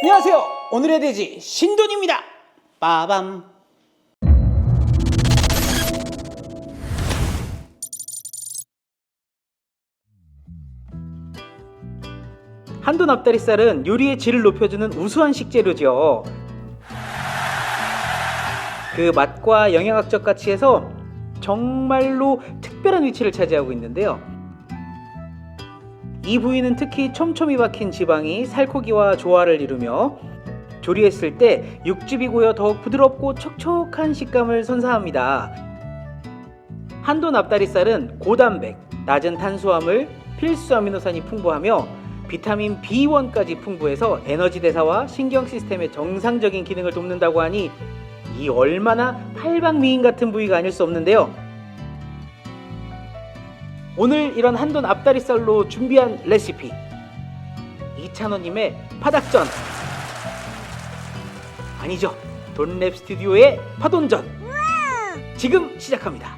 안녕하세요. 오늘의 돼지 신돈입니다. 빠밤. 한돈 앞다리살은 요리의 질을 높여주는 우수한 식재료죠. 그 맛과 영양학적 가치에서 정말로 특별한 위치를 차지하고 있는데요. 이 부위는 특히 촘촘히 박힌 지방이 살코기와 조화를 이루며 조리했을 때 육즙이 고여 더욱 부드럽고 촉촉한 식감을 선사합니다. 한돈 앞다리살은 고단백, 낮은 탄수화물, 필수 아미노산이 풍부하며 비타민 B1까지 풍부해서 에너지 대사와 신경 시스템의 정상적인 기능을 돕는다고 하니 이 얼마나 팔방미인 같은 부위가 아닐 수 없는데요. 오늘 이런 한돈 앞다리살로 준비한 레시피. 이찬원님의 파닭전. 아니죠. 돈랩 스튜디오의 파돈전. 지금 시작합니다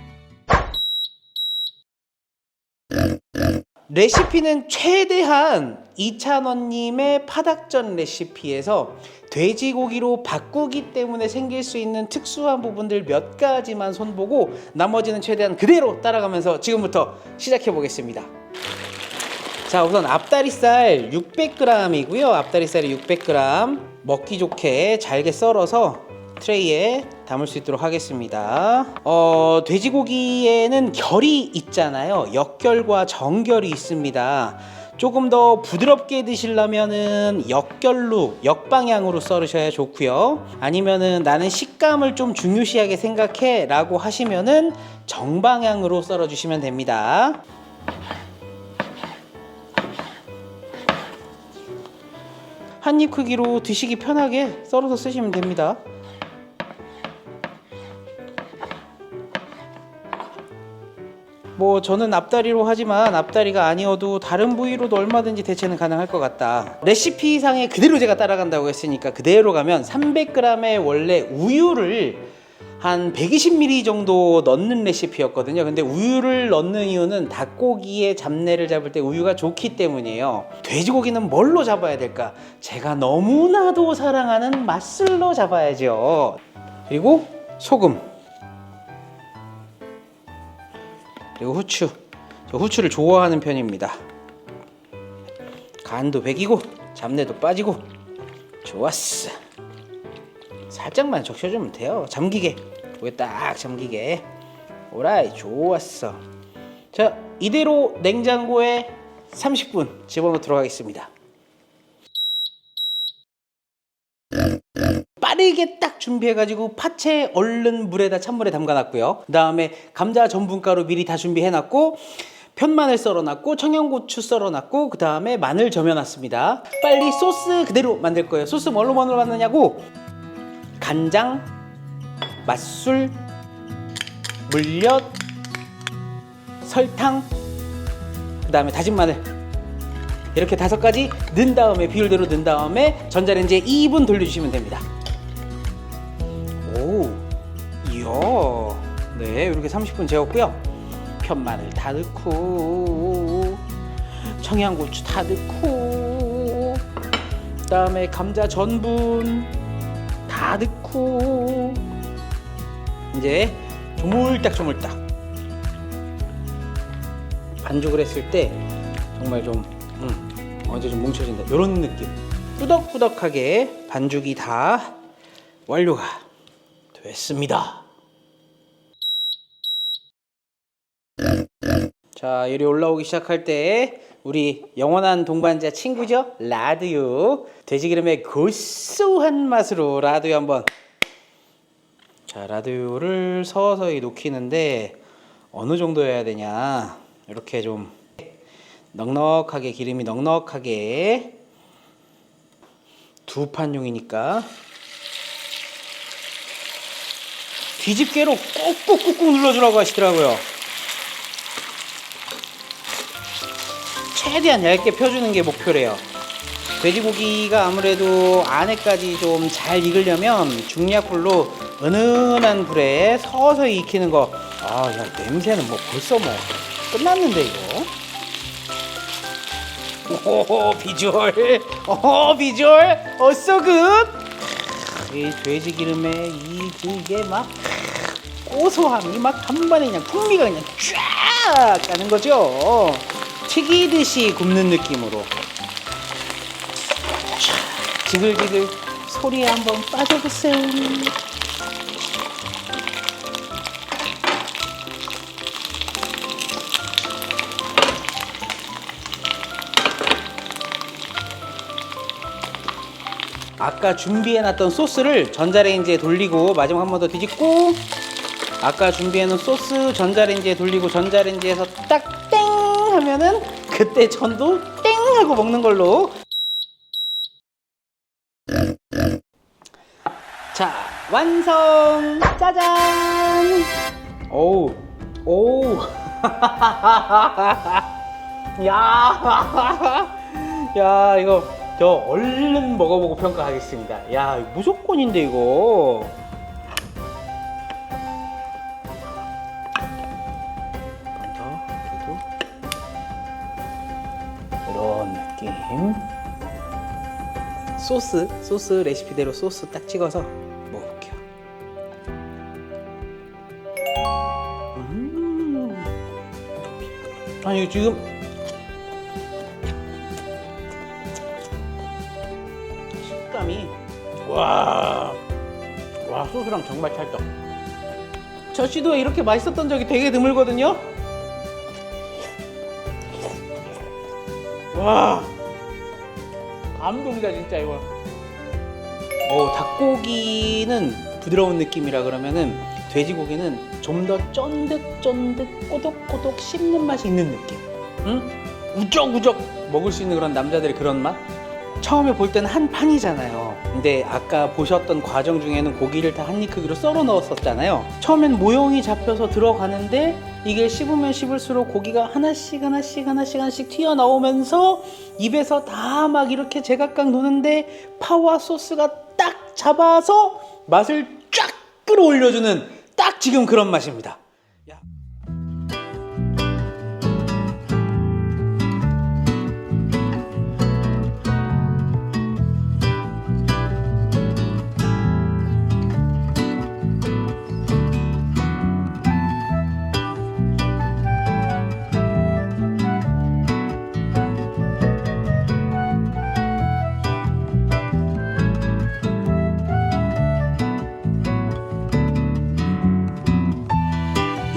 레시피는 최대한 이찬원님의 파닭전 레시피에서 돼지고기로 바꾸기 때문에 생길 수 있는 특수한 부분들 몇 가지만 손보고 나머지는 최대한 그대로 따라가면서 지금부터 시작해 보겠습니다. 자 우선 앞다리살 600g이고요. 앞다리살이 600g 먹기 좋게 잘게 썰어서 트레이에 담을 수 있도록 하겠습니다. 어, 돼지고기에는 결이 있잖아요. 역결과 정결이 있습니다. 조금 더 부드럽게 드시려면은 역결로 역방향으로 썰으셔야 좋고요. 아니면은 나는 식감을 좀 중요시하게 생각해라고 하시면은 정방향으로 썰어 주시면 됩니다. 한 입 크기로 드시기 편하게 썰어서 쓰시면 됩니다. 뭐 저는 앞다리로 하지만 앞다리가 아니어도 다른 부위로도 얼마든지 대체는 가능할 것 같다. 레시피상에 그대로 제가 따라간다고 했으니까 그대로 가면 300g의 원래 우유를 한 120ml 정도 넣는 레시피였거든요. 근데 우유를 넣는 이유는 닭고기의 잡내를 잡을 때 우유가 좋기 때문이에요. 돼지고기는 뭘로 잡아야 될까? 제가 너무나도 사랑하는 맛술로 잡아야죠. 그리고 소금. 그리고 후추. 저 후추를 좋아하는 편입니다. 간도 배기고 잡내도 빠지고 좋았어. 살짝만 적셔주면 돼요. 잠기게. 여기 딱 잠기게. 오라이 좋았어. 자 이대로 냉장고에 30분 집어넣도록 하겠습니다. 빠르게 딱 준비해가지고 파채 얼른 물에다 찬물에 담가놨고요. 그 다음에 감자 전분가루 미리 다 준비해놨고 편마늘 썰어놨고 청양고추 썰어놨고 그 다음에 마늘 점여놨습니다. 빨리 소스 그대로 만들 거예요. 소스 뭘로 뭘로 만드냐고 간장, 맛술, 물엿, 설탕, 그 다음에 다진 마늘 이렇게 다섯 가지 넣은 다음에 비율대로 넣은 다음에 전자레인지에 2분 돌려주시면 됩니다. 오, 이야, 네 이렇게 30분 재웠고요. 편마늘 다 넣고 청양고추 다 넣고 그다음에 감자 전분 다 넣고 이제 조물딱 조물딱. 반죽을 했을 때 정말 좀 음, 언제 좀 뭉쳐진다. 이런 느낌. 꾸덕꾸덕하게 반죽이 다 완료가 됐습니다. 자 요리 올라오기 시작할 때 우리 영원한 동반자 친구죠? 라드유. 돼지기름의 고소한 맛으로 라드유 한번. 자 라드유를 서서히 녹이는데 어느 정도 해야 되냐? 이렇게 좀 넉넉하게 기름이 넉넉하게 두 판용이니까 뒤집개로 꾹꾹꾹꾹 눌러주라고 하시더라고요. 최대한 얇게 펴주는 게 목표래요. 돼지고기가 아무래도 안에까지 좀 잘 익으려면 중약불로 은은한 불에 서서히 익히는 거. 아, 야, 냄새는 뭐 벌써 뭐 끝났는데 이거. 오 비주얼 오 비주얼 어서 굿 이 돼지 기름에 이 그게 막 고소함이 막 한 번에 그냥 풍미가 그냥 쫙 가는 거죠. 튀기듯이 굽는 느낌으로. 촤, 지글지글 소리에 한번 빠져보세요 아까 준비해놨던 소스를 전자레인지에 돌리고 마지막 한 번 더 뒤집고 아까 준비해놓은 소스 전자레인지에 돌리고 전자레인지에서 딱 땡 하면은 그때 전도 땡 하고 먹는 걸로. 자 완성! 짜잔! 오우 오우. 야, 야 이거 저 얼른 먹어보고 평가하겠습니다. 야 무조건인데 이거. 이런 느낌. 소스 소스 레시피대로 소스 딱 찍어서 먹어볼게요. 음. 아니 지금 식감이 와, 와 소스랑 정말 찰떡. 저 시도에 이렇게 맛있었던 적이 되게 드물거든요. 와, 감동이다 진짜 이거. 어, 닭고기는 부드러운 느낌이라 그러면은 돼지고기는 좀 더 쫀득쫀득 꼬독꼬독 씹는 맛이 있는 느낌. 응? 우적우적 먹을 수 있는 그런 남자들의 그런 맛? 처음에 볼 때는 한 판이잖아요. 근데 아까 보셨던 과정 중에는 고기를 다 한 입 크기로 썰어 넣었었잖아요. 처음엔 모형이 잡혀서 들어가는데 이게 씹으면 씹을수록 고기가 하나씩 하나씩 하나씩 하나씩 튀어나오면서 입에서 다 막 이렇게 제각각 노는데 파와 소스가 딱 잡아서 맛을 쫙 끌어올려주는 딱 지금 그런 맛입니다.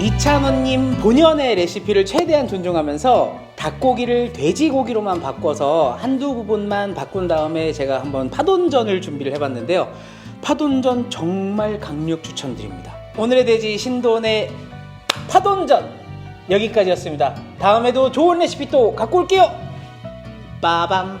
이찬원님 본연의 레시피를 최대한 존중하면서 닭고기를 돼지고기로만 바꿔서 한두 부분만 바꾼 다음에 제가 한번 파돈전을 준비를 해봤는데요. 파돈전 정말 강력 추천드립니다. 오늘의 돼지 신돈의 파돈전 여기까지였습니다. 다음에도 좋은 레시피 또 갖고 올게요. 빠밤.